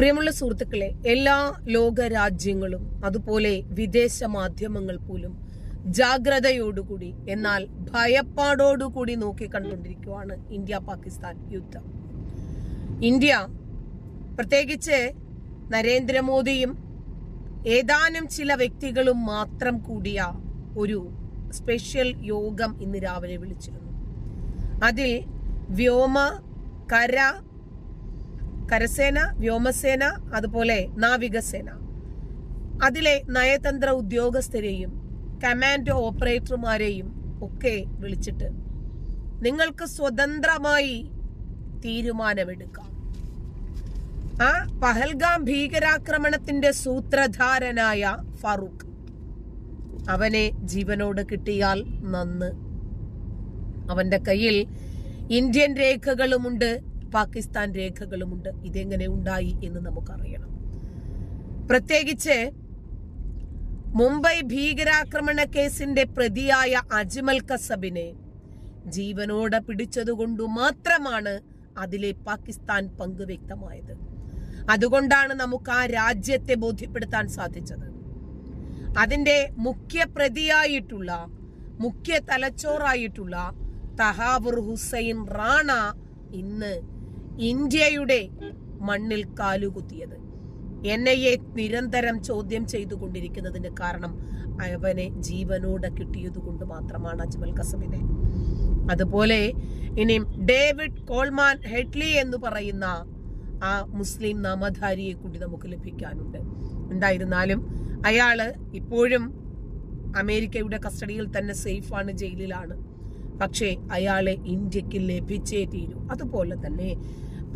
പ്രിയമുള്ള സുഹൃത്തുക്കളെ എല്ലാ ലോക രാജ്യങ്ങളും അതുപോലെ വിദേശ മാധ്യമങ്ങൾ പോലും ജാഗ്രതയോടുകൂടി എന്നാൽ ഭയപ്പാടോടുകൂടി നോക്കിക്കണ്ടുകൊണ്ടിരിക്കുകയാണ് ഇന്ത്യ പാകിസ്ഥാൻ യുദ്ധം. ഇന്ത്യ പ്രത്യേകിച്ച് നരേന്ദ്രമോദിയും ഏതാനും ചില വ്യക്തികളും മാത്രം കൂടിയ ഒരു സ്പെഷ്യൽ യോഗം ഇന്ന് രാവിലെ വിളിച്ചിരുന്നു. അതിൽ വ്യോമ കര കരസേന വ്യോമസേന അതുപോലെ നാവികസേന. അതിലെ നയതന്ത്ര ഉദ്യോഗസ്ഥരെയും കമാൻഡോ ഓപ്പറേറ്റർമാരെയും ഒക്കെ വിളിച്ചിട്ട് നിങ്ങൾക്ക് സ്വതന്ത്രമായി തീരുമാനമെടുക്കാം. ആ പഹൽഗാം ഭീകരാക്രമണത്തിന്റെ സൂത്രധാരനായ ഫറൂഖ്. അവനെ ജീവനോട് കിട്ടിയാൽ നന്ന്. അവന്റെ കയ്യിൽ ഇന്ത്യൻ രേഖകളുമുണ്ട്. പാകിസ്ഥാൻ രേഖകളുമുണ്ട്. ഇതെങ്ങനെ ഉണ്ടായി എന്ന് നമുക്കറിയണം. പ്രത്യേകിച്ച് മുംബൈ ഭീകരാക്രമണ കേസിന്റെ പ്രതിയായ അജ്മൽ കസബിനെ ജീവനോടെ പിടിച്ചതുകൊണ്ടു മാത്രമാണ് അതിലെ പാകിസ്ഥാൻ പങ്ക് വ്യക്തമായത്. അതുകൊണ്ടാണ് നമുക്ക് ആ രാജ്യത്തെ ബോധ്യപ്പെടുത്താൻ സാധിച്ചത്. അതിന്റെ മുഖ്യ പ്രതിയായിട്ടുള്ള മുഖ്യ തലച്ചോറായിട്ടുള്ള തഹാബുർ ഹുസൈൻ റാണ ഇന്ന് ഇന്ത്യയുടെ മണ്ണിൽ കാലുകുത്തിയത്. എൻ ഐ എ നിരന്തരം ചോദ്യം ചെയ്തുകൊണ്ടിരിക്കുന്നതിന് കാരണം അവനെ ജീവനോടെ കിട്ടിയത് കൊണ്ട് മാത്രമാണ് അജ്മൽ കസമിനെ. അതുപോലെ ഇനി ഡേവിഡ് കോൾമാൻ ഹെഡ്ലി എന്ന് പറയുന്ന ആ മുസ്ലിം നാമധാരിയെ കൂടി നമുക്ക് ലഭിക്കാനുണ്ട്. എന്തായിരുന്നാലും അയാൾ ഇപ്പോഴും അമേരിക്കയുടെ കസ്റ്റഡിയിൽ തന്നെ സേഫാണ് ജയിലിലാണ്. പക്ഷേ അയാളെ ഇന്ത്യയ്ക്ക് ലഭിച്ചേ തീരൂ. അതുപോലെ തന്നെ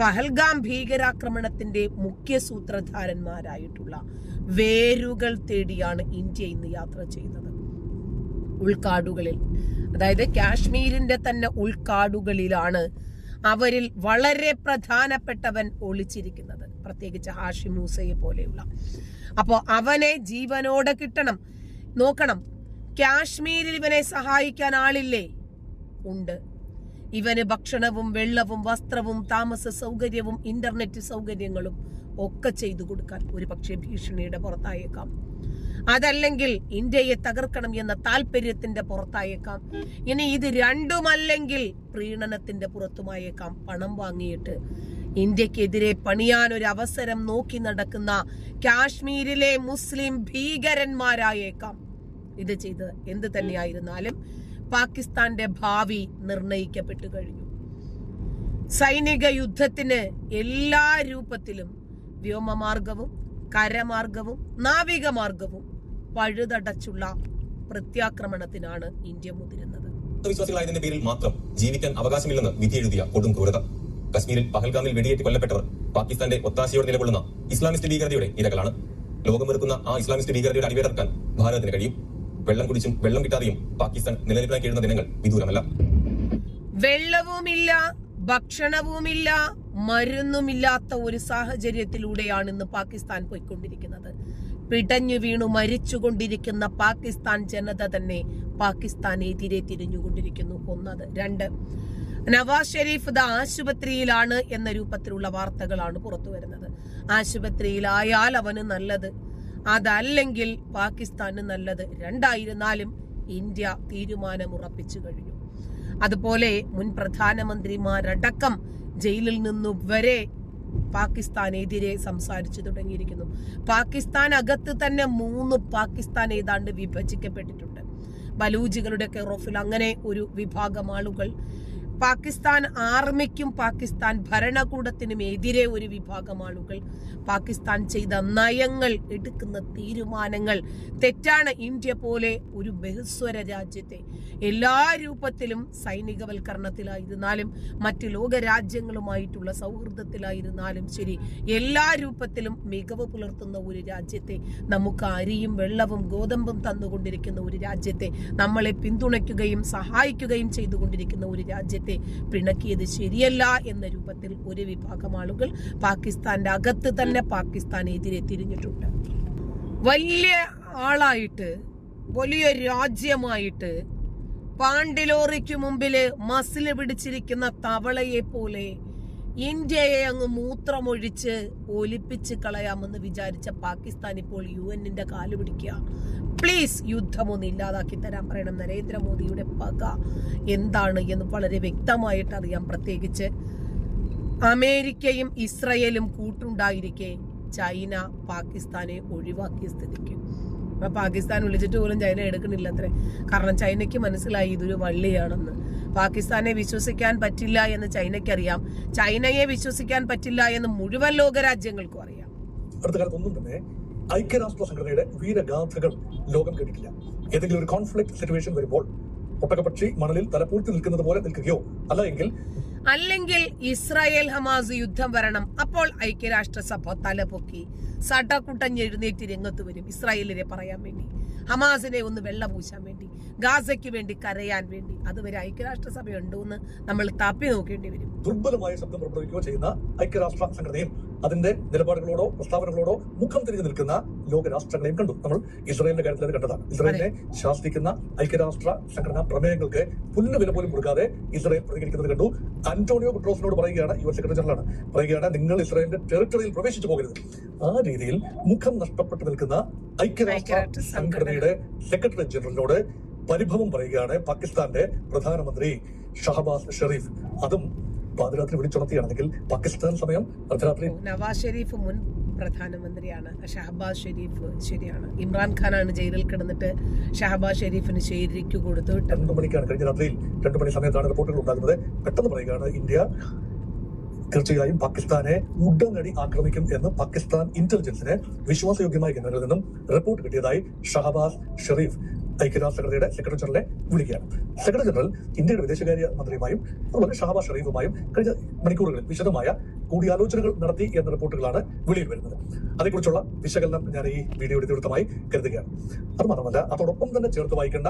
പഹൽഗാം ഭീകരാക്രമണത്തിന്റെ മുഖ്യ സൂത്രധാരന്മാരായിട്ടുള്ള വേരുകൾ തേടിയാണ് ഇന്ത്യ ഇന്ന് യാത്ര ചെയ്യുന്നത്. ഉൾക്കാടുകളിൽ അതായത് കാശ്മീരിന്റെ തന്നെ ഉൾക്കാടുകളിലാണ് അവരിൽ വളരെ പ്രധാനപ്പെട്ടവൻ ഒളിച്ചിരിക്കുന്നത് പ്രത്യേകിച്ച് ഹാഷി മൂസയെ പോലെയുള്ള. അപ്പോൾ അവനെ ജീവനോടെ കിട്ടണം. നോക്കണം കാശ്മീരിൽ ഇവനെ സഹായിക്കാൻ ആളില്ലേ? ഉണ്ട്. ഇവന് ഭക്ഷണവും വെള്ളവും വസ്ത്രവും താമസ സൗകര്യവും ഇന്റർനെറ്റ് സൗകര്യങ്ങളും ഒക്കെ ചെയ്തു കൊടുക്കാൻ ഒരു പക്ഷേ ഭീഷണിയുടെ പുറത്തായേക്കാം. അതല്ലെങ്കിൽ ഇന്ത്യയെ തകർക്കണം എന്ന താല്പര്യത്തിന്റെ പുറത്തായേക്കാം. ഇനി ഇത് രണ്ടുമല്ലെങ്കിൽ പ്രീണനത്തിന്റെ പുറത്തുമായേക്കാം. പണം വാങ്ങിയിട്ട് ഇന്ത്യക്കെതിരെ പണിയാൻ ഒരു അവസരം നോക്കി നടക്കുന്ന കാശ്മീരിലെ മുസ്ലിം ഭീകരന്മാരായേക്കാം. ഇത് ചെയ്തത് എന്ത് തന്നെയായിരുന്നാലും പാകിസ്ഥാന്റെ ഭാവി നിർണയിക്കപ്പെട്ടു കഴിഞ്ഞു. സൈനിക യുദ്ധത്തിന് എല്ലാ രൂപത്തിലും വ്യോമമാർഗവും കരമാർഗവും നാവിക മാർഗവും പഴുതടച്ചുള്ള പ്രത്യാക്രമണത്തിനാണ് ഇന്ത്യ മുതിരുന്നത്. വിശ്വാസികളായതിന്റെ പേരിൽ മാത്രം ജീവിക്കാൻ അവകാശമില്ലെന്ന് വിധി എഴുതിയ കൊടും ക്രൂരത. കശ്മീരിൽ പഹൽഗാമിൽ വെടിയേറ്റ് കൊല്ലപ്പെട്ടവർ പാകിസ്ഥാന്റെ ഒത്താശയോടെ നിലകൊള്ളുന്ന ഇസ്ലാമിസ്റ്റ് ഭീകരതയുടെ ഇരകളാണ്. ലോകം വെറുക്കുന്ന ആ ഇസ്ലാമിസ്റ്റ് ഭീകരതയുടെ അടിവേറക്കാൻ ഭാരതത്തിന് കഴിയും. വെള്ളം കുടിച്ചും വെള്ളം കിട്ടാതെയും പാകിസ്ഥാൻ നിലനിൽക്കാൻ കഴിയുന്ന ദിനങ്ങൾ വിദൂരമല്ല. വെള്ളവുമില്ല ഭക്ഷണവുമില്ല മരുന്നുമില്ലാത്ത ഒരു സാഹചര്യത്തിലൂടെയാണ് ഇന്ന് പാകിസ്ഥാൻ പോയിക്കൊണ്ടിരിക്കുന്നത്. പിടഞ്ഞു വീണു മരിച്ചുകൊണ്ടിരിക്കുന്ന പാകിസ്ഥാൻ ജനത തന്നെ പാകിസ്ഥാനെതിരെ തിരിഞ്ഞുകൊണ്ടിരിക്കുന്നു. ഒന്നത്. രണ്ട്. നവാസ് ഷെരീഫ് ദ ആശുപത്രിയിലാണ് എന്ന രൂപത്തിലുള്ള വാർത്തകളാണ് പുറത്തു വരുന്നത് ആശുപത്രിയിലായാൽ അവന് നല്ലത്. അതല്ലെങ്കിൽ പാകിസ്ഥാന് നല്ലത് രണ്ടായിരുന്നാലും ഇന്ത്യ തീരുമാനമുറപ്പിച്ചു കഴിഞ്ഞു. അതുപോലെ മുൻ പ്രധാനമന്ത്രിമാരടക്കം ജയിലിൽ നിന്നു വരെ പാകിസ്ഥാനെതിരെ സംസാരിച്ചു തുടങ്ങിയിരിക്കുന്നു. പാകിസ്ഥാൻ അകത്ത് തന്നെ മൂന്ന് പാകിസ്ഥാൻ ഏതാണ്ട് വിഭജിക്കപ്പെട്ടിട്ടുണ്ട്. ബലൂജികളുടെ കെറോഫിൽ അങ്ങനെ ഒരു വിഭാഗം ആളുകൾ പാകിസ്ഥാൻ ആർമിക്കും പാകിസ്ഥാൻ ഭരണകൂടത്തിനും എതിരെ ഒരു വിഭാഗം ആളുകൾ പാകിസ്ഥാൻ ചെയ്ത നയങ്ങൾ എടുക്കുന്ന തീരുമാനങ്ങൾ. തെറ്റാണ് ഇന്ത്യ പോലെ ഒരു ബഹുസ്വര രാജ്യത്തെ. എല്ലാ രൂപത്തിലും സൈനികവൽക്കരണത്തിലായിരുന്നാലും മറ്റ് ലോക രാജ്യങ്ങളുമായിട്ടുള്ള സൗഹൃദത്തിലായിരുന്നാലും ശരി എല്ലാ രൂപത്തിലും മികവ് പുലർത്തുന്ന ഒരു രാജ്യത്തെ നമുക്ക് അരിയും വെള്ളവും ഗോതമ്പും തന്നുകൊണ്ടിരിക്കുന്ന ഒരു രാജ്യത്തെ നമ്മളെ പിന്തുണയ്ക്കുകയും സഹായിക്കുകയും ചെയ്തുകൊണ്ടിരിക്കുന്ന ഒരു രാജ്യത്തെ പിണക്കിയത് ശരിയല്ല എന്ന രൂപത്തിൽ ഒരു വിഭാഗം ആളുകൾ പാകിസ്ഥാന്റെ അകത്ത് തന്നെ പാകിസ്ഥാനെതിരെ തിരിഞ്ഞിട്ടുണ്ട്. വലിയ ആളായിട്ട് വലിയ രാജ്യമായിട്ട് പാണ്ടിലോറിക്ക് മുമ്പിൽ മസിൽ പിടിച്ചിരിക്കുന്ന തവളയെ പോലെ ഇന്ത്യയെ അങ്ങ് മൂത്രമൊഴിച്ച് ഒലിപ്പിച്ച് കളയാമെന്ന് വിചാരിച്ച പാകിസ്ഥാൻ ഇപ്പോൾ യു എന്നിന്റെ കാൽ പിടിക്കുക. പ്ലീസ് യുദ്ധമൊന്നും ഇല്ലാതാക്കി തരാൻ പറയണം. നരേന്ദ്രമോദിയുടെ പക എന്താണ് എന്ന് വളരെ വ്യക്തമായിട്ട് അറിയാം. പ്രത്യേകിച്ച് അമേരിക്കയും ഇസ്രയേലും കൂട്ടുണ്ടായിരിക്കെ ചൈന പാകിസ്ഥാനെ ഒഴിവാക്കിയ സ്ഥിതിക്ക്. പാകിസ്ഥാൻ വിളിച്ചിട്ട് പോലും ചൈന എടുക്കണില്ല അത്രേ. കാരണം ചൈനയ്ക്ക് മനസ്സിലായി ഇതൊരു വള്ളിയാണെന്ന്. പാകിസ്ഥാനെ വിശ്വസിക്കാൻ പറ്റില്ല എന്ന് ചൈനയ്ക്കറിയാം. ചൈനയെ വിശ്വസിക്കാൻ പറ്റില്ല എന്ന് മുഴുവൻ ലോകരാജ്യങ്ങൾക്കും അറിയാം. അടുത്ത തന്നെ ഐക്യരാഷ്ട്ര സംഘടനയുടെ വീരഗാഥകൾ ലോകം കേട്ടിട്ടില്ല. ഏതെങ്കിലും ഒരു കോൺഫ്ലിക്ട് സിറ്റുവേഷൻ വരുമ്പോൾ ഒട്ടകപക്ഷി മണലിൽ തലപൂഴ്ത്തി നിൽക്കുന്നത് പോലെ നിൽക്കുകയോ അല്ല എങ്കിൽ അല്ലെങ്കിൽ ഇസ്രായേൽ ഹമാസ് യുദ്ധം വരണം. അപ്പോൾ ഐക്യരാഷ്ട്രസഭ തലപൊക്കി. സടക്കുട്ടഞ്ഞെഴുന്നേറ്റ് രംഗത്ത് വരും. ഇസ്രായേലിനെ പറയാൻ വേണ്ടി. ഹമാസിനെ ഒന്ന് വെള്ള പൂശാൻ വേണ്ടി ഗാസയ്ക്ക് വേണ്ടി കരയാൻ വേണ്ടി അതുവരെ ഐക്യരാഷ്ട്രസഭ ഉണ്ടോ എന്ന് നമ്മൾ തപ്പി നോക്കേണ്ടി വരും. ദുർബലമായ ശബ്ദം പുറപ്പെടുവിക്കുകയോ ചെയ്യുന്ന ഐക്യരാഷ്ട്ര സംഘടനയും അതിന്റെ നിലപാടുകളോടോ പ്രസ്താവനകളോടോ മുഖം തിരിഞ്ഞു നിൽക്കുന്ന ലോകരാഷ്ട്രങ്ങളെയും കണ്ടു. നമ്മൾ ഇസ്രായേലിന്റെ കാര്യത്തിൽ അത് കണ്ടതാണ്. ഇസ്രായേലിനെ ശാസിക്കുന്ന ഐക്യരാഷ്ട്ര സംഘടനാ പ്രമേയങ്ങൾക്ക് പുല്ലുവില പോലും കൊടുക്കാതെ ഇസ്രായേൽ പ്രതികരിക്കുന്നത് കണ്ടു. അന്റോണിയോ ഗുട്രോസിനോട് പറയുകയാണ് യു എസ് സെക്രട്ടറി ജനറലാണ് പറയുകയാണ് നിങ്ങൾ ഇസ്രായേലിന്റെ ടെറിട്ടറിയിൽ പ്രവേശിച്ചു പോകരുത്. ആ രീതിയിൽ മുഖം നഷ്ടപ്പെട്ടു നിൽക്കുന്ന ഐക്യരാഷ്ട്ര ഐക്യരാഷ്ട്ര സംഘടനയുടെ സെക്രട്ടറി ജനറലിനോട് പരിഭവം പറയുകയാണ് പാകിസ്ഥാന്റെ പ്രധാനമന്ത്രി ഷഹബാസ് ഷെറീഫ് അതും പാതിരാത്രി വിളിച്ചുണർത്തിയാണെങ്കിൽ പാകിസ്ഥാൻ സമയം അർദ്ധരാത്രി നവാസ് ഷെരീഫ് മുൻ പ്രധാനമന്ത്രിയാണ്. ഷഹബാസ് ഷെരീഫ് ശരിയാണ്. ഇമ്രാൻഖാനാണ് ജയിലിൽ കിടന്നിട്ട് ഷഹബാസ് ഷെരീഫിന് ശരിക്കു കൊടുത്തു രണ്ട് മണിക്കാണ് കഴിഞ്ഞ രാത്രിയിൽ രണ്ട് മണി സമയത്താണ് റിപ്പോർട്ടുകൾ ഉണ്ടാകുന്നത്. പെട്ടെന്ന് പറയുകയാണ് ഇന്ത്യ തീർച്ചയായും പാകിസ്ഥാനെ ഉടനടി ആക്രമിക്കും എന്ന് പാകിസ്ഥാൻ ഇന്റലിജൻസിന് വിശ്വാസയോഗ്യമായ കേന്ദ്രങ്ങളിൽ നിന്നും റിപ്പോർട്ട് കിട്ടിയതായി ഷഹബാസ് ഷെറീഫ് ഐക്യരാഷ്ട്ര സംഘടനയുടെ സെക്രട്ടറി ജനറലെ വിളിക്കുകയാണ്. സെക്രട്ടറി ജനറൽ ഇന്ത്യയുടെ വിദേശകാര്യ മന്ത്രിയുമായും അതുപോലെ ഷാബാ ഷറീഫുമായും കഴിഞ്ഞ മണിക്കൂറുകളിൽ വിശദമായ കൂടിയാലോചനകൾ നടത്തി എന്ന റിപ്പോർട്ടുകളാണ് വെളിയിൽ വരുന്നത്. അതേക്കുറിച്ചുള്ള വിശകലനം ഞാൻ ഈ വീഡിയോയുടെ തീർത്ഥമായി കരുതുകയാണ്. അത് മാത്രമല്ല അതോടൊപ്പം തന്നെ ചേർത്ത് വായിക്കേണ്ട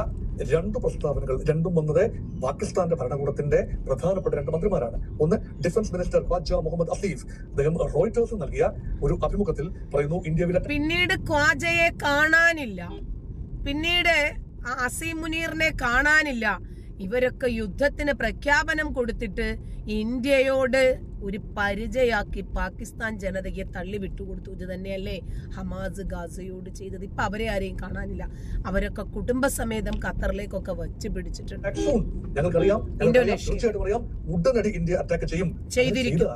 രണ്ട് പ്രസ്താവനകൾ രണ്ടും വന്നത് പാകിസ്ഥാന്റെ ഭരണകൂടത്തിന്റെ പ്രധാനപ്പെട്ട രണ്ട് മന്ത്രിമാരാണ്. ഒന്ന് ഡിഫൻസ് മിനിസ്റ്റർ ഖ്വാജ മുഹമ്മദ് അസീഫ്. അദ്ദേഹം റോയിറ്റേഴ്സ് നൽകിയ ഒരു അഭിമുഖത്തിൽ പറയുന്നു ഇന്ത്യ വില പിന്നീട് ഖ്വാജയെ കാണാനില്ല. പിന്നീട് ആ അസീം മുനീറിനെ കാണാനില്ല. ഇവരൊക്കെ യുദ്ധത്തിന് പ്രഖ്യാപനം കൊടുത്തിട്ട് ഇന്ത്യയോട് ഒരു പരിചയാക്കി പാകിസ്ഥാൻ ജനതയെ തള്ളി വിട്ടുകൊടുത്തു ഇത് തന്നെയല്ലേ ഹമാസ് ഗാസയോട് ചെയ്തത്. ഇപ്പൊ അവരെ ആരെയും കാണാനില്ല. അവരൊക്കെ കുടുംബസമേതം ഖത്തറിലേക്കൊക്കെ വച്ച് പിടിച്ചിട്ടുണ്ട്. ഞങ്ങൾക്കറിയാം. ഇന്ത്യ അറ്റാക്ക് ചെയ്യും. ചെയ്തിരിക്കും.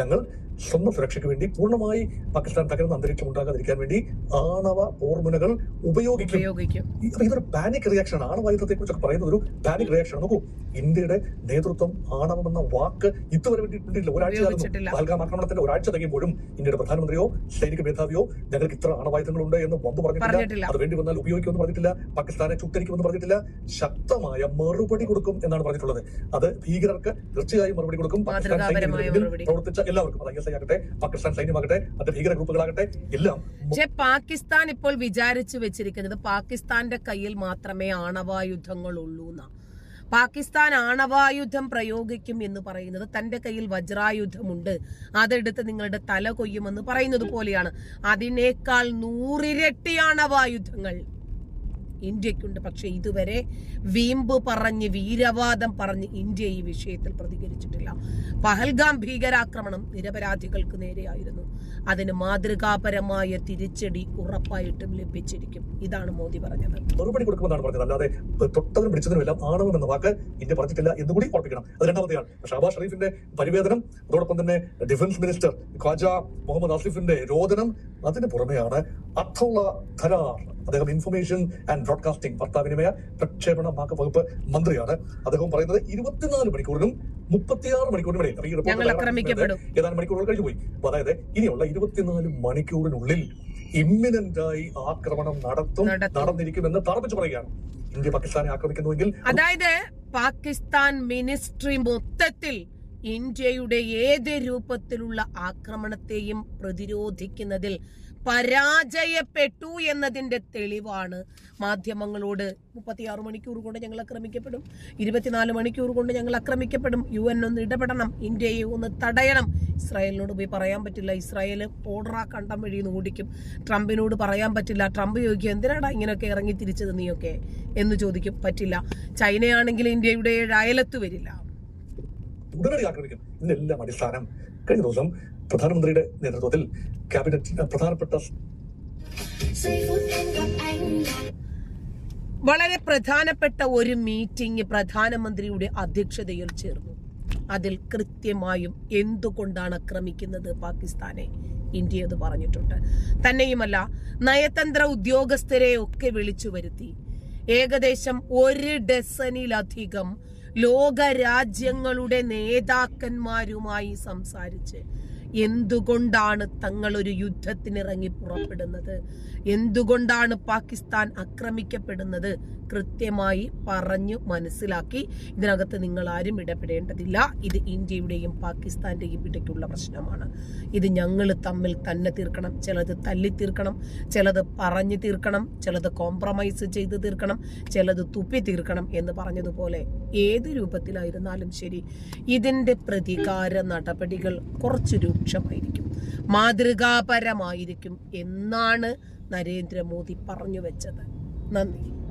ഞങ്ങൾ സ്വന്തം സുരക്ഷയ്ക്ക് വേണ്ടി പൂർണമായി പാകിസ്ഥാൻ തകർന്ന അന്തരീക്ഷം ഉണ്ടാകാതിരിക്കാൻ വേണ്ടി ആണവ ഓർമുനകൾ ഉപയോഗിക്കും. ഇതൊരു പാനിക് റിയാക്ഷൻ ആണ്. ആണവായുധത്തെ കുറിച്ചൊക്കെ പറയുന്നത് ഒരു പാനിക് റിയാക്ഷൻ നോക്കൂ ഇന്ത്യയുടെ നേതൃത്വം ആണവം എന്ന വാക്ക് ഇതുവരെ വേണ്ടിയിട്ടില്ല ഒരാഴ്ച പാൽഗാം ആക്രമണത്തിന്റെ ഒരാഴ്ച തികയുമ്പോഴും ഇന്ത്യയുടെ പ്രധാനമന്ത്രിയോ സൈനിക മേധാവിയോ ഞങ്ങൾക്ക് ഇത്ര ആണവായുധങ്ങളുണ്ട് എന്ന് വമ്പ് പറഞ്ഞിട്ടില്ല. അത് വേണ്ടി വന്നാൽ ഉപയോഗിക്കുമെന്ന് പറഞ്ഞിട്ടില്ല. പാകിസ്ഥാനെ ചുട്ടരിക്കുമെന്ന് പറഞ്ഞിട്ടില്ല. ശക്തമായ മറുപടി കൊടുക്കും എന്നാണ് പറഞ്ഞിട്ടുള്ളത്. അത് ഭീകരർക്ക് തീർച്ചയായും മറുപടി കൊടുക്കും. പാകിസ്ഥാൻ. പ്രവർത്തിച്ച എല്ലാവർക്കും. പാകിസ്ഥാൻ പക്ഷെ പാകിസ്ഥാൻ ഇപ്പോൾ വിചാരിച്ചു വെച്ചിരിക്കുന്നത് പാകിസ്ഥാന്റെ കയ്യിൽ മാത്രമേ ആണവായുധങ്ങൾ ഉള്ളൂ പാകിസ്ഥാൻ ആണവായുധം പ്രയോഗിക്കും എന്ന് പറയുന്നത് തന്റെ കയ്യിൽ വജ്രായുധമുണ്ട്. അതെടുത്ത് നിങ്ങളുടെ തല കൊയ്യുമെന്ന് പറയുന്നത് പോലെയാണ്. അതിനേക്കാൾ നൂറിരട്ടി ആണവായുധങ്ങൾ. ഇന്ത്യക്കുണ്ട്. പക്ഷെ ഇതുവരെ വീമ്പ് പറഞ്ഞ് വീരവാദം പറഞ്ഞ് ഇന്ത്യ ഈ വിഷയത്തിൽ പ്രതികരിച്ചിട്ടില്ല. പഹൽഗാം ഭീകരാക്രമണം നിരപരാധികൾക്ക് നേരെയായിരുന്നു. അതിന് മാതൃകാപരമായ തിരിച്ചടി ഉറപ്പായിട്ടും ലഭിച്ചിരിക്കും. ഇതാണ് മോദി പറഞ്ഞത്. മറുപടി കൊടുക്കുമെന്നാണ് പറഞ്ഞത്. അല്ലാതെ തൊട്ടതിനും പിടിച്ചതിനും എല്ലാം ആണവം എന്ന വാക്ക് ഇന്ത്യ പറഞ്ഞിട്ടില്ല എന്നുകൂടി ഓർപ്പിക്കണം അത് രണ്ടാമത്തെയാണ്. ഷഹബാസ് ഷെറീഫിന്റെ പരിവേദനം അതോടൊപ്പം തന്നെ ഡിഫൻസ് മിനിസ്റ്റർ ഖ്വാജ മുഹമ്മദ് ആസിഫിന്റെ രോദനം അതിന് പുറമെയാണ് അത്തോള ഖരാർ അദ്ദേഹം ഇൻഫർമേഷൻ ആൻഡ് ബ്രോഡ്കാസ്റ്റിംഗ് വാർത്താവിനിമയ പ്രക്ഷേപണ വകുപ്പ് മന്ത്രിയാണ് അദ്ദേഹം പറയുന്നത് ഇരുപത്തിനാല് മണിക്കൂറിനും മുപ്പത്തിയാറ് മണിക്കൂറിനും ഇടയിൽ ഈ റിപ്പോർട്ട്. ഏതാനും മണിക്കൂറുകൾ കഴിഞ്ഞു പോയി അതായത് ഇനിയുള്ള ഇരുപത്തിനാല് മണിക്കൂറിനുള്ളിൽ ഇമ്മിനന്റ് ആയി ആക്രമണം നടത്തും നടത്തും. നടന്നിരിക്കുമെന്ന് തറപ്പിച്ചു പറയുകയാണ് ഇന്ത്യ പാകിസ്ഥാനെ ആക്രമിക്കുന്നുവെങ്കിൽ അതായത് പാകിസ്ഥാൻ മിനിസ്ട്രി മൊത്തത്തിൽ ഇന്ത്യയുടെ ഏത് രൂപത്തിലുള്ള ആക്രമണത്തെയും പ്രതിരോധിക്കുന്നതിൽ പരാജയപ്പെട്ടു എന്നതിന്റെ തെളിവാണ് മാധ്യമങ്ങളോട്. മുപ്പത്തിയാറ് മണിക്കൂർ കൊണ്ട് ഞങ്ങൾ ആക്രമിക്കപ്പെടും. ഇരുപത്തിനാല് മണിക്കൂർ കൊണ്ട് ഞങ്ങൾ ആക്രമിക്കപ്പെടും. യു എൻ ഒന്ന് ഇടപെടണം. ഇന്ത്യയെ ഒന്ന് തടയണം. ഇസ്രായേലിനോട് പോയി പറയാൻ പറ്റില്ല. ഇസ്രായേൽ ഓർഡറാ കണ്ടം വഴി ഓടിക്കും. ട്രംപിനോട് പറയാൻ പറ്റില്ല. ട്രംപ് ചോദിക്കും എന്തിനാടാ ഇങ്ങനെയൊക്കെ ഇറങ്ങി തിരിച്ചത് നീയൊക്കെ? എന്ന് ചോദിക്കും. പറ്റില്ല. ചൈനയാണെങ്കിൽ ഇന്ത്യയുടെ അയലത്ത് വരില്ല. ഉടനടി ആക്രമിക്കും. ഇതിനെല്ലാം അടിസ്ഥാനം. കഴിഞ്ഞ ദിവസം പ്രധാനമന്ത്രിയുടെ നേതൃത്വത്തിൽ ക്യാബിനറ്റ് പ്രധാനപ്പെട്ട വളരെ പ്രധാനപ്പെട്ട ഒരു മീറ്റിംഗ് പ്രധാനമന്ത്രിയുടെ അധ്യക്ഷതയിൽ ചേർന്നു. അതിൽ കൃത്യമായും എന്തുകൊണ്ടാണ് ആക്രമിക്കുന്നത് പാകിസ്ഥാനെ ഇന്ത്യ അത് പറഞ്ഞിട്ടുണ്ട്. തന്നെയുമല്ല നയതന്ത്ര ഉദ്യോഗസ്ഥരെ ഒക്കെ വിളിച്ചു വരുത്തി. ഏകദേശം ഒരു ഡസനിലധികം ലോക രാജ്യങ്ങളുടെ നേതാക്കന്മാരുമായി സംസാരിച്ച് എന്തുകൊണ്ടാണ് തങ്ങൾ ഒരു യുദ്ധത്തിനിറങ്ങി പുറപ്പെടുന്നത്? എന്തുകൊണ്ടാണ് പാകിസ്ഥാൻ ആക്രമിക്കപ്പെടുന്നത്? കൃത്യമായി പറഞ്ഞു മനസ്സിലാക്കി. ഇതിനകത്ത് നിങ്ങൾ ആരും ഇടപെടേണ്ടതില്ല. ഇത് ഇന്ത്യയുടെയും പാകിസ്ഥാന്റെയും ഇടയ്ക്കുള്ള പ്രശ്നമാണ്. ഇത് ഞങ്ങൾ തമ്മിൽ തന്നെ തീർക്കണം. ചിലത് തല്ലി തീർക്കണം ചിലത് പറഞ്ഞു തീർക്കണം ചിലത് കോംപ്രമൈസ് ചെയ്ത് തീർക്കണം ചിലത് തുപ്പി തീർക്കണം എന്ന് പറഞ്ഞതുപോലെ ഏത് രൂപത്തിലായിരുന്നാലും ശരി ഇതിന്റെ പ്രതികാര നടപടികൾ കുറച്ച് രൂക്ഷമായിരിക്കും. മാതൃകാപരമായിരിക്കും എന്നാണ് നരേന്ദ്രമോദി പറഞ്ഞു വെച്ചത്. നന്ദി.